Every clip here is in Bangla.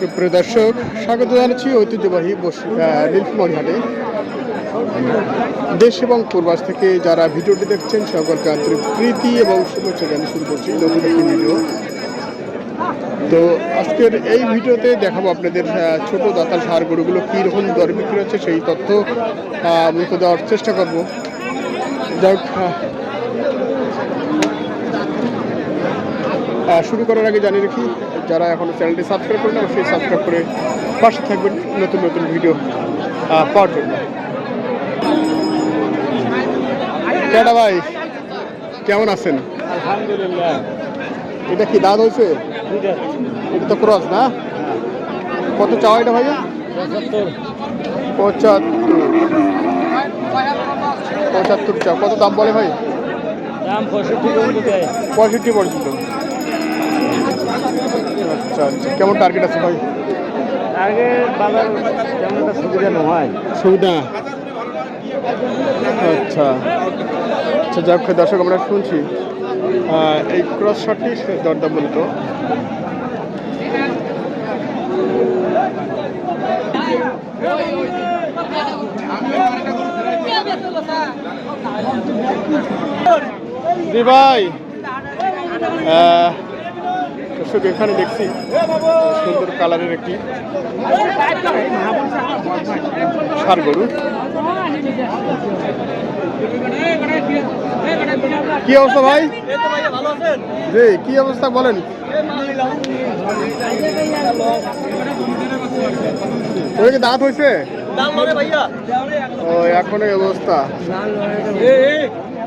সুপ্রিয় দর্শক, স্বাগত জানাচ্ছি ঐতিহ্যবাহী নীলফামারী দেশ এবং পূর্বাস থেকে যারা ভিডিওটি দেখছেন, সকলকে আন্তরিক প্রীতি এবং শুভেচ্ছা জানিয়ে শুরু করছি ভিডিও। তো আজকের এই ভিডিওতে দেখাবো আপনাদের ছোট দাতাল সার গরুগুলো কী রকম দর বিক্রি হচ্ছে সেই তথ্য মূলত দেওয়ার চেষ্টা করব। যাই হোক শুরু করার আগে জানিয়ে রাখি যারা এখনও চ্যানেলটি সাবস্ক্রাইব করেন অবশ্যই সাবস্ক্রাইব করে পাশে থাকবেন নতুন নতুন ভিডিও পাওয়ার জন্য। কেডা ভাই কেমন আছেন? আলহামদুলিল্লাহ। এটা কি দাঁত হয়েছে? এটা তো ক্রস না? কত চাওয়া এটা ভাইয়া? পঁচাত্তর। পঁচাত্তর পঁচাত্তর চা কত দাম বলে ভাই? দাম পঁয়ষট্টি পর্যন্ত পঁয়ষট্টি পর্যন্ত। আচ্ছা আচ্ছা কেমন টার্গেট আছে ভাই? আগে বাজার তেমন একটা সুবিধা নয়। সুবিধা? আচ্ছা। আচ্ছা যাক দর্শক আমরা শুনছি। এই ক্রস শটটি দরদাম মূলত। ভাই। দর্শক এখানে দেখছি সুন্দর কালারের একটি সার গরু কি অবস্থা ভাই? জি কি অবস্থা বলেন? ওই কি দাঁত হয়েছে? ও এখন এই অবস্থা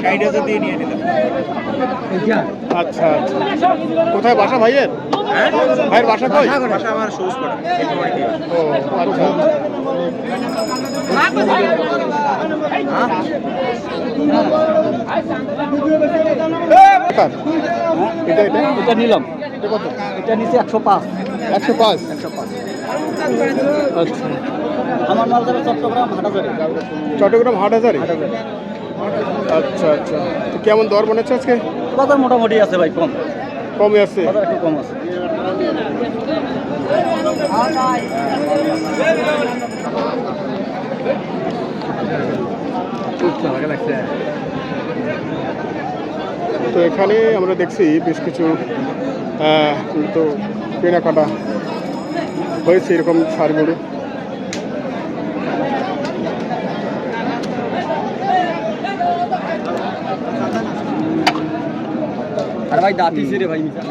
ষাট হাজার দিয়ে নিয়ে নিলাম। আচ্ছা আচ্ছা। কোথায় বাসা ভাইয়ের? ভাইয়ের বাসা কই? বাসা আমার সবুজ পাড়া ও আচ্ছা। কার? এটা এটা? এটা নিলাম। এটা কত? এটা নিচে একশো পাঁচ। একশো পাঁচ? একশো পাঁচ। আচ্ছা। আমার মাল যাবে চট্টগ্রাম হাটাজারি। চট্টগ্রাম হাট হাজারে আচ্ছা আচ্ছা। তো কেমন দর মনে হচ্ছে আজকে? বাজার মোটামুটি আছে ভাই কম। কমে আছে? বাজার একটু কম আছে। তো এখানে আমরা দেখছি বেশ কিছু তো কেনাকাটা হয়েছে এরকম সারগুলো। আর ভাই দাঁতি রে ভাই মিশা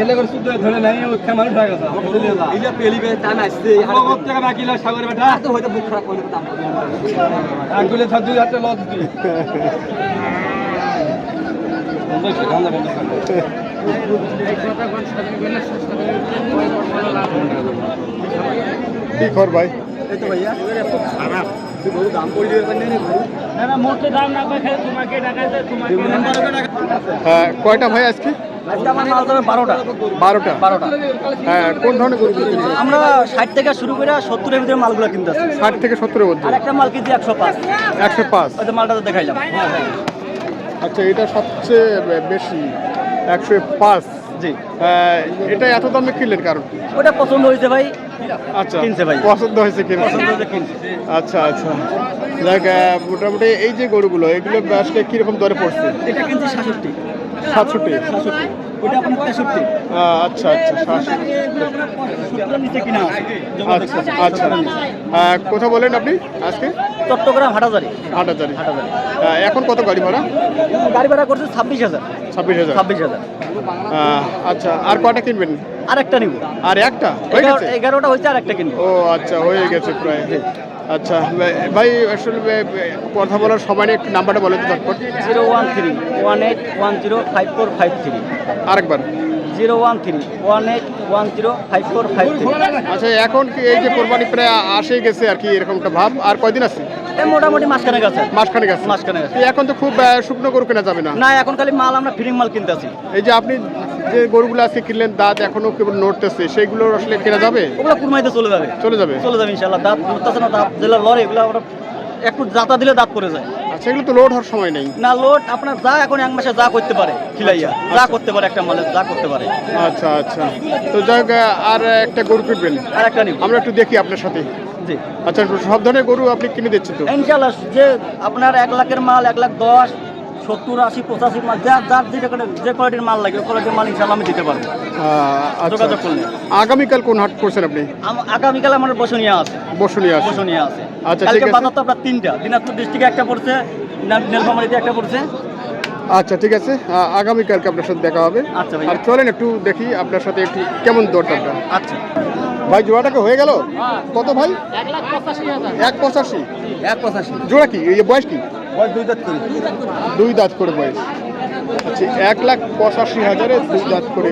এলে করে শুদ্ধ ধরে নাই ও কেমন হয়ে গেছে। আমাকে চলে যা ইলা পেলিবে টান আসছে আর কত টাকা বাকি লা সাগর বেটা। তো হয়তো বুক খারাপ করে দাম আঙ্গুলে থাক দুই হাতে লজ দি বন্ধ করে বন্ধ। করে কি খবর ভাই। এই তো ভাইয়া খারাপ বহু দাম পড়ি রে না না মোট দাম না খালি তোমাকে টাকা তোমাকে হ্যাঁ কয়টা ভাই আজকে? হ্যাঁ কোন ধরনের গরু আমরা ষাট থেকে শুরু করে সত্তরের ভিতরে মালগুলো কিনতে ষাট থেকে সত্তরের মধ্যে? একটা মাল কিনছি একশো পাঁচ। একশো পাঁচ। ওই তো মালটা দেখাইলাম। আচ্ছা এটা সবচেয়ে বেশি একশো পাঁচ। জি। এটা এত দামে কিনলেন কারণ? ওটা পছন্দ হয়েছে ভাই। আচ্ছা। কিনছে ভাই। পছন্দ হয়েছে কিনছে। আচ্ছা আচ্ছা। দেখ মোটামুটি এই যে গরুগুলো এগুলো আসলে কীরকম দরে পড়ছে? এটা কিনছি সাতষট্টি। সাতষট্টি? সাতষট্টি ওটা আপনার তেষট্টি। আচ্ছা আচ্ছা আচ্ছা আচ্ছা। কোথা বলেন আপনি আজকে? চট্টগ্রাম হাটাজারি হাটাচারি হাটাজারি এখন কত গাড়ি ভাড়া? গাড়ি ভাড়া করছে ছাব্বিশ হাজার। ছাব্বিশ হাজার। ছাব্বিশ হাজার। আচ্ছা আর কটা কিনবেন? আর একটা? নিব আর একটা এগারোটা হয়েছে আর একটা কিনবো। ও আচ্ছা হয়ে গেছে প্রায়। আচ্ছা ভাই- আসলে কথা বলার সময় একটু নাম্বারটা বলে তো তারপর zero one three one eight one zero five four five three. আরেকবার। Zero one three one eight one zero five four five আচ্ছা এখন কি এই যে কোরবানি প্রায় আসে গেছে আর কি এরকম একটা ভাব? আর কয়দিন আছে? মোটামুটি মাঝখানে গেছে মাসখানেক আছে। মাসখানেক আছে। এখন তো খুব শুকনো গরু কেনা যাবে না? না এখন খালি মাল আমরা ফিডিং মাল কিনতে আছি। এই যে আপনি যে গরুগুলো আজকে কিনলেন দাঁত এখনও কেবল নড়তেছে সেইগুলো আসলে কেনা যাবে? ওগুলো কুরমাইতে চলে যাবে। চলে যাবে? চলে যাবে ইনশাল্লাহ দাঁত নড়তেছে না দাঁত যেগুলো লড়ে এগুলো আমরা একটু জাতা দিলে দাঁত পড়ে যায়। আচ্ছা এগুলো তো লোড হওয়ার সময় নেই। না লোড আপনার যা এখন এক মাসে যা করতে পারে খিলাইয়া। যা করতে পারে একটা মালে যা করতে পারে। আচ্ছা আচ্ছা। তো যাই হোক, আর একটা গরু কিনবেন? আর একটা নিব। আমরা একটু দেখি আপনার সাথে। জি। আচ্ছা সব ধরনের গরু আপনি কিনে দিচ্ছেন তো? ইনশাল্লাহ যে আপনার এক লাখের মাল এক লাখ দশ সত্তর আশি পঁচাশি মাল যার যার যেটা যে কোয়ালিটির মাল লাগে কোয়ালিটির মাল ইনশাল্লাহ আমি দিতে পারব। আচ্ছা। যোগাযোগ করলে। আগামীকাল কোন হাট করছেন আপনি? আগামীকাল আমার বসুনিয়া আছে। বসুনি আছে। বসুনিয়া আছে। আচ্ছা, কালকে আছে। বাজার তো আপনার তিনটা দিনাজপুর ডিস্ট্রিক্টে একটা পড়ছে একটা পড়ছে। আচ্ছা ঠিক আছে। আগামীকালকে আপনার সাথে দেখা হবে। আচ্ছা আর চলেন একটু দেখি আপনার সাথে একটু কেমন দরদামটা আচ্ছা। ভাই জোড়াটাকে হয়ে গেল? কত ভাই? এক পঁচাশি এক পঁচাশি? জোড়া কি? এই বয়স কি? দুই দাঁত করি। দুই দাঁত করে বয়স। আচ্ছা এক লাখ পঁচাশি হাজারে দুই দাঁত করে।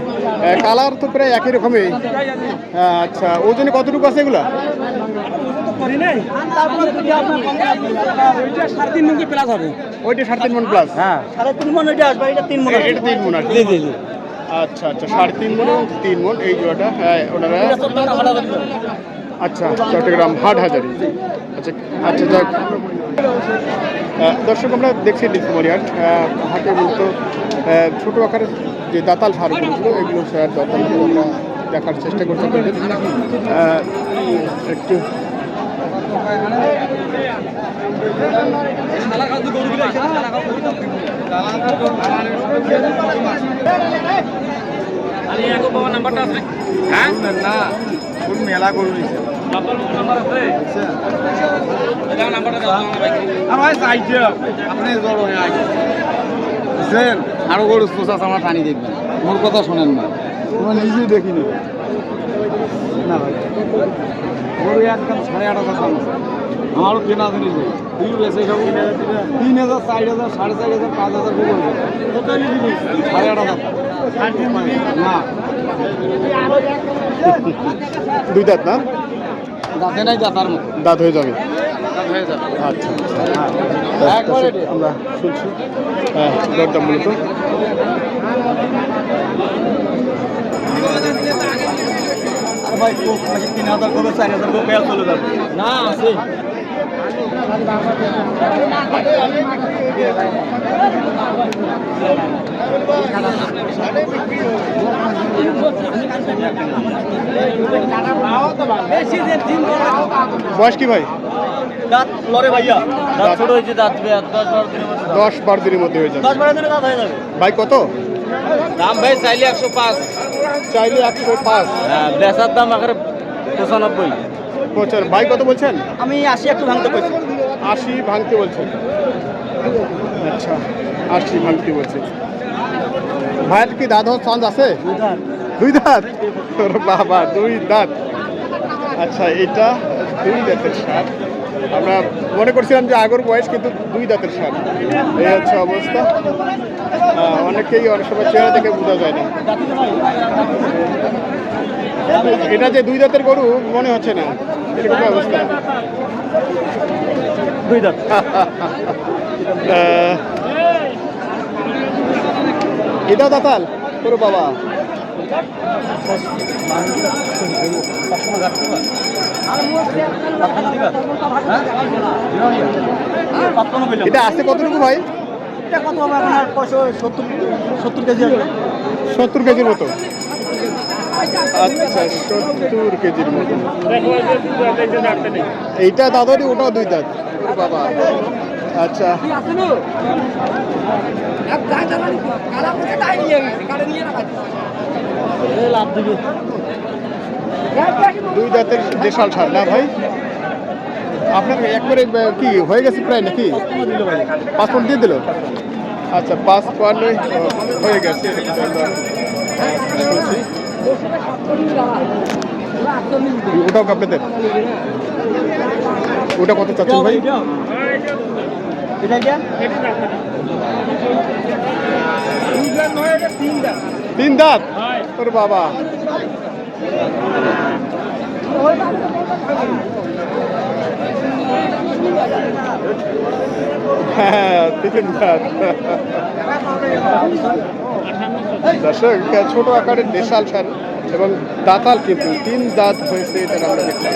কালার তো প্রায় একই রকমই। হ্যাঁ, আচ্ছা ওজনে কতটুকু আছে এগুলা? মন ওইটা সাড়ে তিন মন প্লাস হ্যাঁ। সাড়ে তিন মন ওইটা আসবে এটা তিন মন। এটা তিন মন আর জি জি জি। আচ্ছা আচ্ছা সাড়ে তিন মন এবং তিন মন এই জোড়াটা হ্যাঁ ওনারা আচ্ছা চট্টগ্রাম হাট হাজারি। আচ্ছা আচ্ছা যাক। দর্শক আমরা দেখছি নীলকুমারী হাট মূলত ছোটো আকারের যে দাতাল সারগুলো এগুলো স্যার দাতাল আমরা দেখার চেষ্টা করতে পারি। আহ, একটু মেলা গরু নিছে আপনি জড়ো হয়ে আইছেন আরও গরু পোষা আমার টানি দেখবেন। মোর কথা শোনেন না। তোমার নিজেই দেখিনি। না গরু একদম সাড়ে আট হাজার। আমারও কেনা জিনিস তুই বেশি খাব তিন হাজার চার হাজার সাড়ে চার হাজার পাঁচ হাজার সাড়ে আট হাজার। না। দুই দাঁত না? নাই দাঁত হয়ে যাবে। দাঁত হয়ে যাবে। আচ্ছা। আমরা শুনছি। হ্যাঁ দরদাম মূলত। আর ভাই তিন হাজার করবে চার হাজার করবে চলে যাবে। না আছে। বয়স কি ভাই? দাঁত লড়ে ভাইয়া। দাঁত ছোট হয়েছে দাঁত দশ বারো দিনের মধ্যে দশ বারো দিনের মধ্যে হয়ে যাবে। দশ বারো দিনে দাঁত হয়ে যাবে। ভাই কত? দাম ভাই চাইলে একশো পাঁচ। চাইলে একশো পাঁচ। হ্যাঁ বেচার দাম আকারে পঁচানব্বই। বছর। ভাই কত বলছেন? আমি আশি একটু ভাঙতে বলছি। আশি ভাঙতে বলছেন। আচ্ছা। আশি ভাঙতে বলছে ভাইয়ের কি দাঁত হওয়ার চান্স আছে? দুই দাঁত। তোর বাবা দুই দাঁত। আচ্ছা এটা দুই দাঁতের সার আমরা মনে করছিলাম যে আগর বয়স কিন্তু দুই দাঁতের সার এই হচ্ছে অবস্থা। অনেকেই অনেক সময় চেহারা থেকে বোঝা যায় না। এটা যে দুই দাঁতের গরু মনে হচ্ছে না। এরকম অবস্থা। দুই দাঁত। এটা দাতাল তোর বাবা। এটা আছে কতটুকু ভাই? কত হবে এখন সত্তর কেজি সত্তর কেজির মতো। আচ্ছা সত্তর কেজির মতো। এইটা দাদারই, ওটাও দুই দাঁত। বাবা। আচ্ছা। লাভ দিবে। দুই দাঁতের দেশাল সার, না ভাই? আপনার একবারে কি, হয়ে গেছে প্রায় নাকি? পাসপোর্ট দিয়ে দিল? আচ্ছা পাসপোর্ট হয়ে গেছে। ওটাও আপনাদের ওটা কত চাচ্ছেন ভাই? তিন দাঁত? ওর বাবা। দর্শক ছোট। আকারের দেশাল সার এবং দাঁতাল কিন্তু, তিন দাঁত হয়েছে এটা আমরা দেখলাম।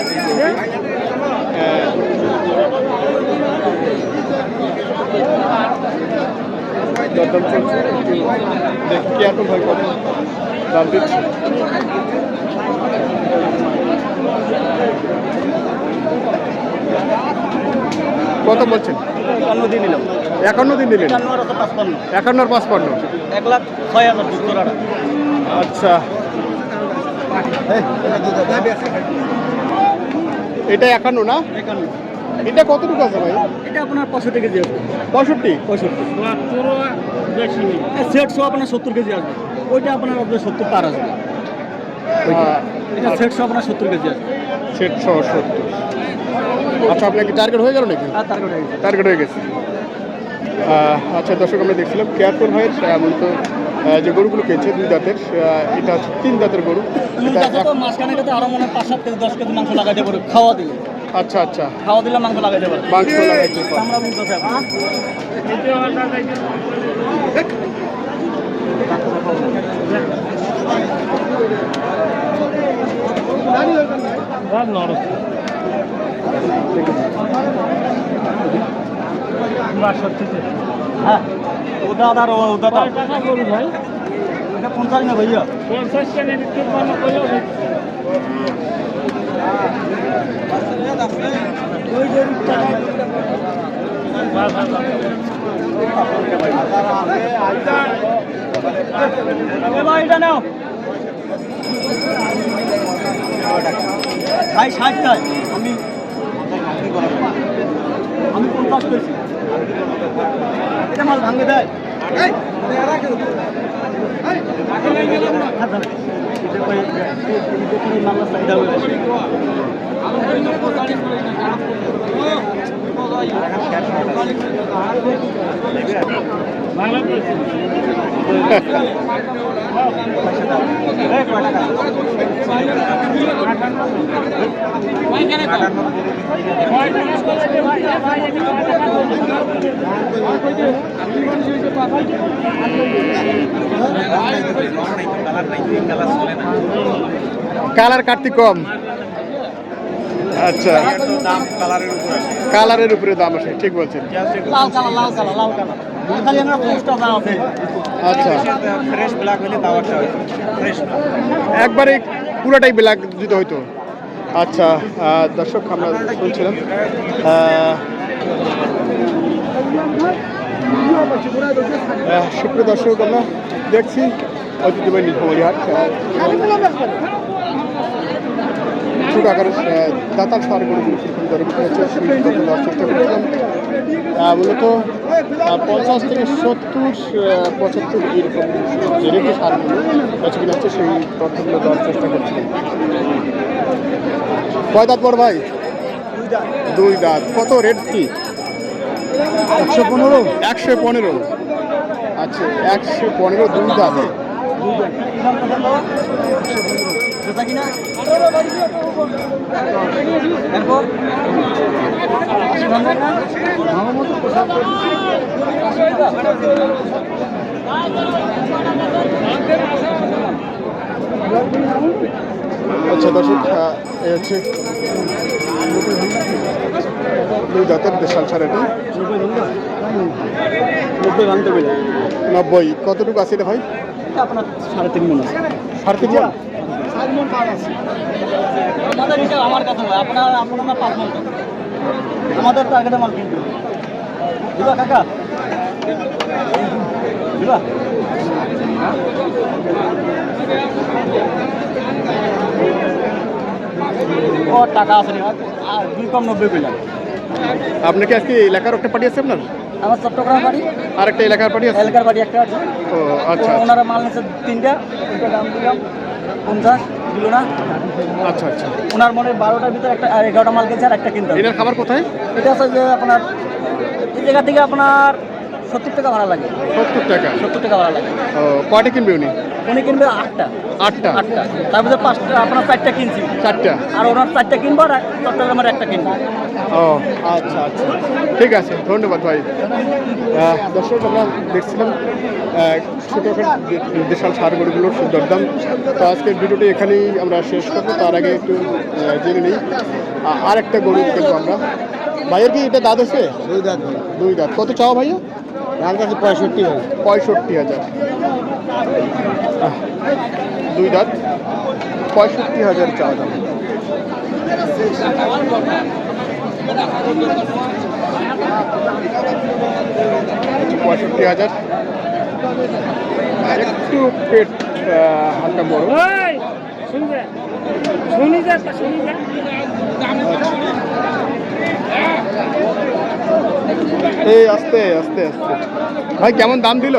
হ্যাঁ। দেখি, কি এত ভয় কত দাম কত বলছেন? একান্ন দিয়ে নিলাম। একান্ন দিন দিলেন একান্ন আর পাঁচপান্ন? এক লাখ ছয় হাজার আচ্ছা। এটা একান্ন না? একান্ন। এটা কতটুকু আছে ভাই? এটা আপনার পঁয়ষট্টি কেজি আসবে। পঁয়ষট্টি? পঁয়ষট্টি। সেট শো আপনার সত্তর কেজি আসবে। ওইটা আপনার সত্তর পার আসবে। এটা সেট শো আপনার সত্তর কেজি আসবে। ছশো সত্তর আচ্ছা আপনার কি টার্গেট হয়ে গেল নাকি? টার্গেট হয়ে গেছে। আচ্ছা দর্শক আমরা দেখছিলাম কেয়ারফুল ভাইয়ের মূলত যে গরুগুলো কিনছে দুই দাঁতের এটা হচ্ছে তিন দাঁতের গরু। মনে খাওয়া দিলে আচ্ছা আচ্ছা। খাওয়া দিলে মাংস লাগাইতে পারে। মাংস লাগাইতে পারে। হ্যাঁ ওদা আদার ভাই এটা পঞ্চাশ না ভাইয়া পঞ্চাশ টাকা বিক্রি ভাই ষাট আমি আমি পঞ্চাশ পেয়েছি এটা মাল ভাঙে দেয় বাংলাদেশ কালার কাটতি কম। আচ্ছা। কালারের উপরে দাম আসে ঠিক বলছেন। লাল কালার লাল কালার লাল কালার। আচ্ছা। ফ্রেশ ব্ল্যাক হলে তাও একটা ফ্রেশ একবারে পুরোটাই ব্ল্যাক দিতে হইতো। আচ্ছা দর্শক আমরা শুনছিলাম সুপ্রিয় দর্শক আমরা দেখছি ঐতিহ্যবাহী নীলফামারী হাট ছোট আকারের দাতাল সার গরুগুলো কীরকম দরে বিক্রি হচ্ছে তথ্য দেওয়ার চেষ্টা করছিলাম। মূলত পঞ্চাশ থেকে সত্তর পঁচাত্তর এরকম যে রেখে সারগুলো বেচে কিনা হচ্ছে সেই তথ্যগুলো দেওয়ার চেষ্টা করছিলাম। কয় দাঁত বড় ভাই? দুই দাঁত। কত রেট কি? একশো পনেরো। একশো পনেরো। আচ্ছা একশো পনেরো দুই দাঁত। আচ্ছা দর্শক এই হচ্ছে দুই দাঁতের দেশাল সার এটা নব্বই কতটুকু আছে এটা ভাই? আপনার সাড়ে তিন মন সাড়ে তিন? আমাদের হিসাব আমার কথা নয় আপনার আপনার পাঁচ মন আমাদের টার্গেটে মাল কিনতে। দিবা কাকা? দিবা? ও টাকা রে আর দুই কম নব্বই পেলাম আপনি কি আজকে এলাকার একটা আছে আপনার? আমার চট্টগ্রাম বাড়ি। আরেকটা এলাকার বাড়ি আছে? এলাকার বাড়ি একটা আছে। ও আচ্ছা। ওনারা মাল নিচ্ছে তিনটা। ওইটা দাম দিলাম। পঞ্চাশ দিলো না আচ্ছা আচ্ছা। ওনার মনে বারোটার ভিতরে একটা আর এগারোটা মাল গেছে আর একটা কিনতে এটার খাবার কোথায়? এটা হচ্ছে যে আপনার এই জায়গা থেকে আপনার সত্তর টাকা ভাড়া লাগে। সত্তর টাকা। সত্তর টাকা ভাড়া লাগে। ও কয়টা কিনবে উনি? উনি কিনবে আটটা। আটটা। আটটা। তারপরে পাঁচটা আপনার চারটা কিনছি। চারটা। আর ওনার চারটা কিনবো আর চট্টগ্রামের একটা কিনবো। ও আচ্ছা আচ্ছা। ঠিক আছে ধন্যবাদ ভাই। দর্শক আমরা দেখছিলাম দে- দেশাল সার গরুগুলোর সুন্দর দাম তো আজকের ভিডিওটি এখানেই আমরা শেষ করব। তার আগে একটু জেনে নিই। আর একটা গরু কিন্তু আমরা। ভাইয়ের কি এটা দাঁত আছে? দুই দাঁত দুই দাঁত। কত চাও ভাইয়া? দাম কাছে পঁয়ষট্টি ভাই পঁয়ষট্টি হাজার। দুই দাঁত পঁয়ষট্টি হাজার চাওয়া দাম। পঁয়ষট্টি হাজার। একটু পেট হালকা বড়। শুনি যা শুনি যা। এই আস্তে আস্তে আস্তে। ভাই কেমন দাম দিল?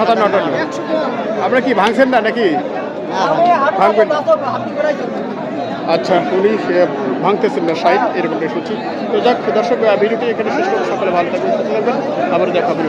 আটান্ন আপনারা কি ভাঙছেন না নাকি? আচ্ছা উনি ভাঙতেছেন না, সাইড, এরকম শুনছি তো যাক, দর্শক ভিডিওটি এখানে শেষ করে সকালে ভালো থাকবেন আবার দেখা হবে